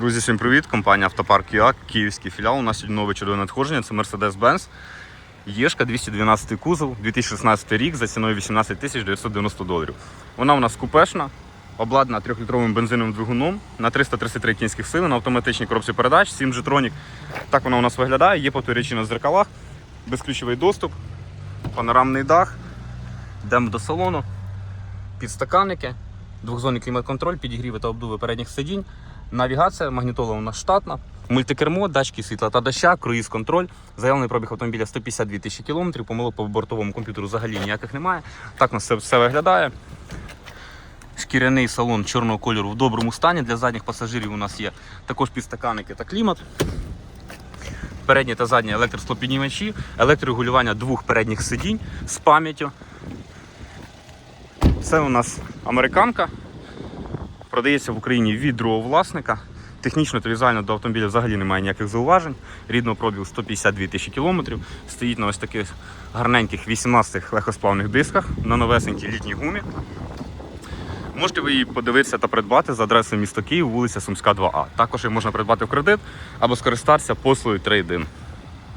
Друзі, всім привіт! Компанія Автопарк ЮА, київський філіал. У нас сьогодні нове чудове надходження. Це Mercedes-Benz. Єшка 212 кузов, 2016 рік за ціною 18 990 доларів. Вона у нас купешна, обладнана 3-літровим бензиновим двигуном на 333 кінських сили на автоматичній коробці передач, 7 G-Tronic. Так вона у нас виглядає, є повторюючі на зеркалах, безключовий доступ, панорамний дах. Йдемо до салону, підстаканники, двохзонний клімат-контроль, підігріви та обдуви передніх сидінь. Навігація, магнітола у нас штатна, мультикермо, датчики світла та доща, круїз-контроль. Заявлений пробіг автомобіля 152 тисячі кілометрів, помилок по бортовому комп'ютеру взагалі ніяких немає. Так у нас все, все виглядає. Шкіряний салон чорного кольору в доброму стані. Для задніх пасажирів у нас є також підстаканники та клімат. Передні та задні електросклопіднімачі, електрорегулювання двох передніх сидінь з пам'яттю. Це у нас американка. Продається в Україні від другого власника. Технічно та візуально до автомобіля взагалі немає ніяких зауважень. Рідного пробігу 152 тисячі кілометрів. Стоїть на ось таких гарненьких 18 легкосплавних дисках на новесенькій літній гумі. Можете ви її подивитися та придбати за адресою місто Київ, вулиця Сумська, 2А. Також її можна придбати в кредит або скористатися послугою трейдин.